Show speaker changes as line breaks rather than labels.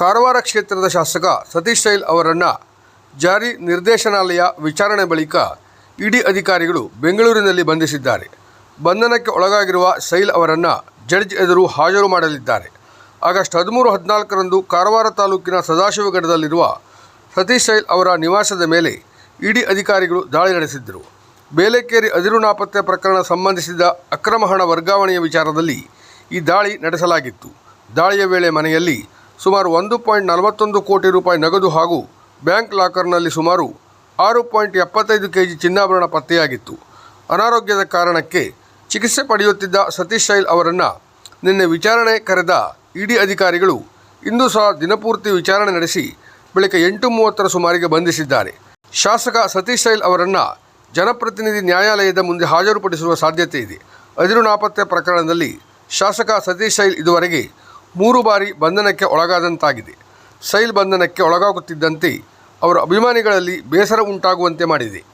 ಕಾರವಾರ ಕ್ಷೇತ್ರದ ಶಾಸಕ ಸತೀಶ್ ಶೈಲ್ ಅವರನ್ನು ಜಾರಿ ನಿರ್ದೇಶನಾಲಯ ವಿಚಾರಣೆ ಬಳಿಕ ಇಡಿ ಅಧಿಕಾರಿಗಳು ಬೆಂಗಳೂರಿನಲ್ಲಿ ಬಂಧಿಸಿದ್ದಾರೆ. ಬಂಧನಕ್ಕೆ ಒಳಗಾಗಿರುವ ಶೈಲ್ ಅವರನ್ನು ಜಡ್ಜ್ ಎದುರು ಹಾಜರು ಮಾಡಲಿದ್ದಾರೆ. ಆಗಸ್ಟ್ ಹದಿಮೂರು ಹದಿನಾಲ್ಕರಂದು ಕಾರವಾರ ತಾಲೂಕಿನ ಸದಾಶಿವಗಢದಲ್ಲಿರುವ ಸತೀಶ್ ಶೈಲ್ ಅವರ ನಿವಾಸದ ಮೇಲೆ ಇಡಿ ಅಧಿಕಾರಿಗಳು ದಾಳಿ ನಡೆಸಿದ್ದರು. ಬೇಲೆಕೇರಿ ಅದಿರು ನಾಪತ್ತೆ ಪ್ರಕರಣ ಸಂಬಂಧಿಸಿದ ಅಕ್ರಮ ಹಣ ವರ್ಗಾವಣೆಯ ವಿಚಾರದಲ್ಲಿ ಈ ದಾಳಿ ನಡೆಸಲಾಗಿತ್ತು. ದಾಳಿಯ ವೇಳೆ ಮನೆಯಲ್ಲಿ ಸುಮಾರು ಒಂದು ಪಾಯಿಂಟ್ ನಲವತ್ತೊಂದು ಕೋಟಿ ರೂಪಾಯಿ ನಗದು ಹಾಗೂ ಬ್ಯಾಂಕ್ ಲಾಕರ್ನಲ್ಲಿ ಸುಮಾರು ಆರು ಪಾಯಿಂಟ್ ಎಪ್ಪತ್ತೈದು ಕೆ ಜಿ ಚಿನ್ನಾಭರಣ ಪತ್ತೆಯಾಗಿತ್ತು. ಅನಾರೋಗ್ಯದ ಕಾರಣಕ್ಕೆ ಚಿಕಿತ್ಸೆ ಪಡೆಯುತ್ತಿದ್ದ ಸತೀಶ್ ಶೈಲ್ ಅವರನ್ನು ನಿನ್ನೆ ವಿಚಾರಣೆ ಕರೆದ ಇಡಿ ಅಧಿಕಾರಿಗಳು ಇಂದು ಸಹ ದಿನಪೂರ್ತಿ ವಿಚಾರಣೆ ನಡೆಸಿ ಬೆಳಗ್ಗೆ ಎಂಟು ಮೂವತ್ತರ ಸುಮಾರಿಗೆ ಬಂಧಿಸಿದ್ದಾರೆ. ಶಾಸಕ ಸತೀಶ್ ಶೈಲ್ ಅವರನ್ನು ಜನಪ್ರತಿನಿಧಿ ನ್ಯಾಯಾಲಯದ ಮುಂದೆ ಹಾಜರುಪಡಿಸುವ ಸಾಧ್ಯತೆ ಇದೆ. ಅದಿರು ನಾಪತ್ತೆ ಪ್ರಕರಣದಲ್ಲಿ ಶಾಸಕ ಸತೀಶ್ ಶೈಲ್ ಇದುವರೆಗೆ ಮೂರು ಬಾರಿ ಬಂಧನಕ್ಕೆ ಒಳಗಾದಂತಾಗಿದೆ. ಸೈಲ್ ಬಂಧನಕ್ಕೆ ಒಳಗಾಗುತ್ತಿದ್ದಂತೆ ಅವರ ಅಭಿಮಾನಿಗಳಲ್ಲಿ ಬೇಸರ ಉಂಟಾಗುವಂತೆ ಮಾಡಿದೆ.